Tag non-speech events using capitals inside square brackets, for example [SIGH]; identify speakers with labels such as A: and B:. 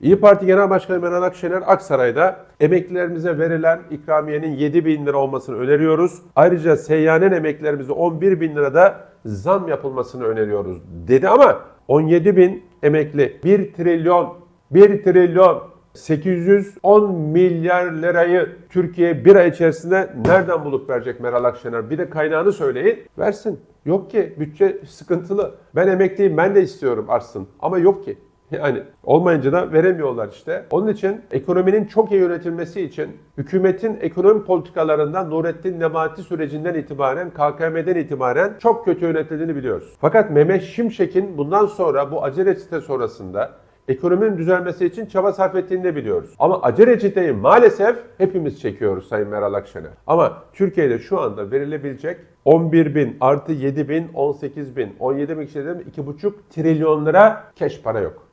A: İyi Parti Genel Başkanı Meral Akşener Aksaray'da emeklilerimize verilen ikramiyenin 7 bin lira olmasını öneriyoruz. Ayrıca seyyanen emeklilerimize 11 bin lirada zam yapılmasını öneriyoruz dedi ama 17 bin emekli 1 trilyon 1 trilyon 810 milyar lirayı Türkiye bir ay içerisinde nereden bulup verecek Meral Akşener? Bir de kaynağını söyleyin. Versin. Yok ki bütçe sıkıntılı. Ben emekliyim ben de istiyorum artsın. Ama yok ki. [LAUGHS] Yani olmayınca da veremiyorlar işte. Onun için ekonominin çok iyi yönetilmesi için hükümetin ekonomi politikalarından Nurettin Nebati sürecinden itibaren, KKM'den itibaren çok kötü yönetildiğini biliyoruz. Fakat Mehmet Şimşek'in bundan sonra bu acele reçete sonrasında ekonominin düzelmesi için çaba sarf ettiğini de biliyoruz. Ama acele reçeteyi maalesef hepimiz çekiyoruz Sayın Meral Akşener. Ama Türkiye'de şu anda verilebilecek 11 bin artı 7 bin, 18 bin, 17 bin kişi dedim 2,5 trilyon lira keş para yok.